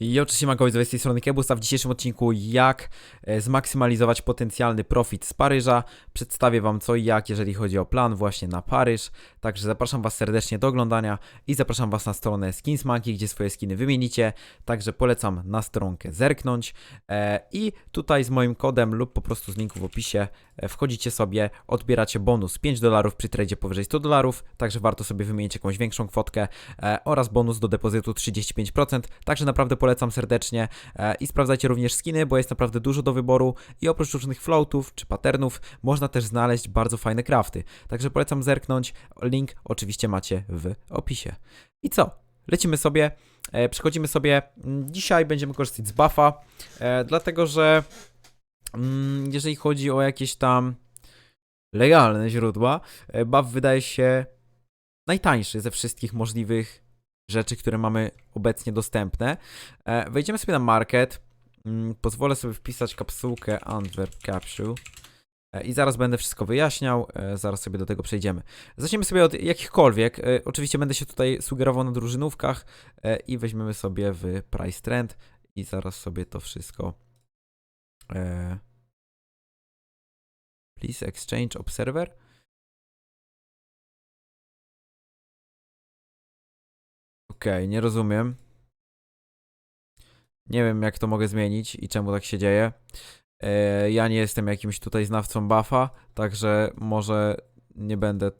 I oczywiście Makowi z tej strony Kebusa. W dzisiejszym odcinku jak e, zmaksymalizować potencjalny profit z Paryża. Przedstawię Wam co i jak, jeżeli chodzi o plan właśnie na Paryż. Także zapraszam Was serdecznie do oglądania i zapraszam Was na stronę Skinsmonkey, gdzie swoje skiny wymienicie. Także polecam na stronkę zerknąć. E, I tutaj z moim kodem lub po prostu z linku w opisie e, wchodzicie sobie, odbieracie bonus 5 dolarów przy tradzie powyżej 100 dolarów. Także warto sobie wymienić jakąś większą kwotkę oraz bonus do depozytu 35%. Także naprawdę polecam serdecznie e, i sprawdzajcie również skiny, bo jest naprawdę dużo do wyboru i oprócz różnych floatów czy patternów można też znaleźć bardzo fajne crafty. Także polecam zerknąć. Link oczywiście macie w opisie. I co? Lecimy sobie. E, przechodzimy sobie. Dzisiaj będziemy korzystać z buffa, e, dlatego że jeżeli chodzi o jakieś tam legalne źródła, buff wydaje się najtańszy ze wszystkich możliwych rzeczy, które mamy obecnie dostępne. E, wejdziemy sobie na market. Mm, pozwolę sobie wpisać kapsułkę Antwerp Capsule. E, I zaraz będę wszystko wyjaśniał, e, zaraz sobie do tego przejdziemy. Zaczniemy sobie od jakichkolwiek. Oczywiście będę się tutaj sugerował na drużynówkach i weźmiemy sobie w Price Trend i zaraz sobie to wszystko. Please exchange observer. Okej, nie rozumiem. Nie wiem, jak to mogę zmienić i czemu tak się dzieje. E, ja nie jestem jakimś tutaj znawcą buffa, także może nie będę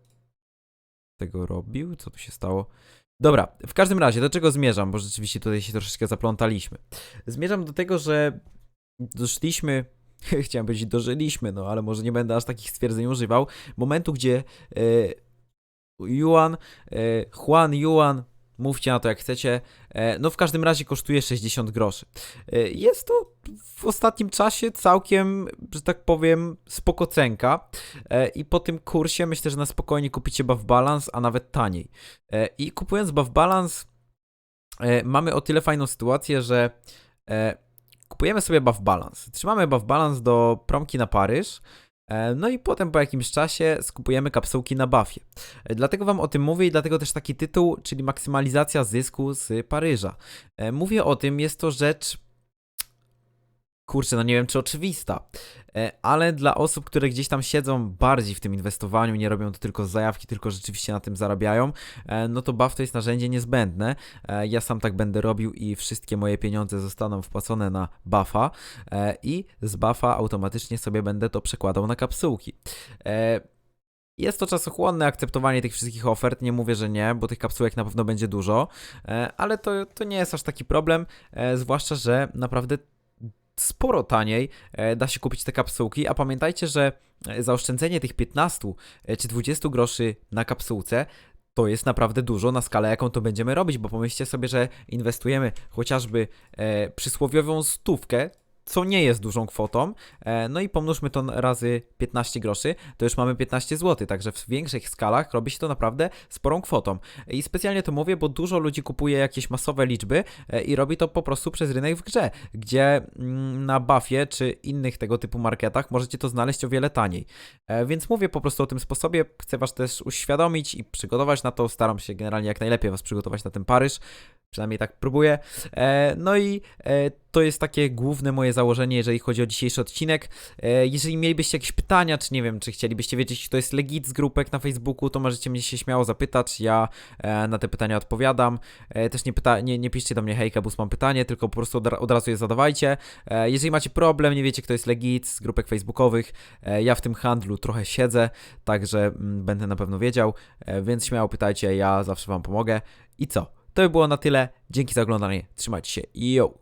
tego robił. Co tu się stało? Dobra, w każdym razie, do czego zmierzam? Bo rzeczywiście tutaj się troszeczkę zaplątaliśmy. Zmierzam do tego, że doszliśmy. Chciałem powiedzieć, dożyliśmy, no ale może nie będę aż takich stwierdzeń używał. Momentu, gdzie e, Yuan, e, Juan Yuan, mówcie na to jak chcecie, e, no w każdym razie kosztuje 60 groszy. E, Jest to w ostatnim czasie całkiem, że tak powiem, spoko cenka E, i po tym kursie myślę, że na spokojnie kupicie Buff Balance, a nawet taniej. I kupując Buff Balance mamy o tyle fajną sytuację, że kupujemy sobie Buff Balance. Trzymamy Buff Balance do promki na Paryż, no i potem po jakimś czasie skupujemy kapsułki na buffie. E, Dlatego wam o tym mówię i dlatego też taki tytuł, czyli maksymalizacja zysku z Paryża. E, Mówię o tym, jest to rzecz kurczę, no nie wiem czy oczywista, e, ale dla osób, które gdzieś tam siedzą bardziej w tym inwestowaniu, nie robią to tylko z zajawki, tylko rzeczywiście na tym zarabiają, e, no to buff to jest narzędzie niezbędne. E, Ja sam tak będę robił i wszystkie moje pieniądze zostaną wpłacone na buffa e, i z buffa automatycznie sobie będę to przekładał na kapsułki. Jest to czasochłonne akceptowanie tych wszystkich ofert, nie mówię, że nie, bo tych kapsułek na pewno będzie dużo, ale to, to nie jest aż taki problem, zwłaszcza, że naprawdę sporo taniej e, da się kupić te kapsułki, a pamiętajcie, że e, zaoszczędzenie tych 15 e, czy 20 groszy na kapsułce to jest naprawdę dużo na skalę, jaką to będziemy robić, bo pomyślcie sobie, że inwestujemy chociażby e, przysłowiową stówkę, co nie jest dużą kwotą, e, no i pomnóżmy to razy 15 groszy, to już mamy 15 zł, także w większych skalach robi się to naprawdę sporą kwotą. I specjalnie to mówię, bo dużo ludzi kupuje jakieś masowe liczby e, i robi to po prostu przez rynek w grze, gdzie mm, na Buffie czy innych tego typu marketach możecie to znaleźć o wiele taniej. E, Więc mówię po prostu o tym sposobie, chcę Was też uświadomić i przygotować na to, staram się generalnie jak najlepiej Was przygotować na ten Paryż, przynajmniej tak próbuję. No i to jest takie główne moje założenie, jeżeli chodzi o dzisiejszy odcinek. E, Jeżeli mielibyście jakieś pytania, czy nie wiem, czy chcielibyście wiedzieć, kto jest legit z grupek na Facebooku, to możecie mnie się śmiało zapytać, ja e, na te pytania odpowiadam. E, Też nie, pyta, nie, nie piszcie do mnie hejka, bus mam pytanie, tylko po prostu od, od razu je zadawajcie. Jeżeli macie problem, nie wiecie, kto jest legit z grupek facebookowych, ja w tym handlu trochę siedzę, także mm, będę na pewno wiedział, więc śmiało pytajcie, ja zawsze wam pomogę. I co? To by było na tyle. Dzięki za oglądanie. Trzymajcie się. Yo!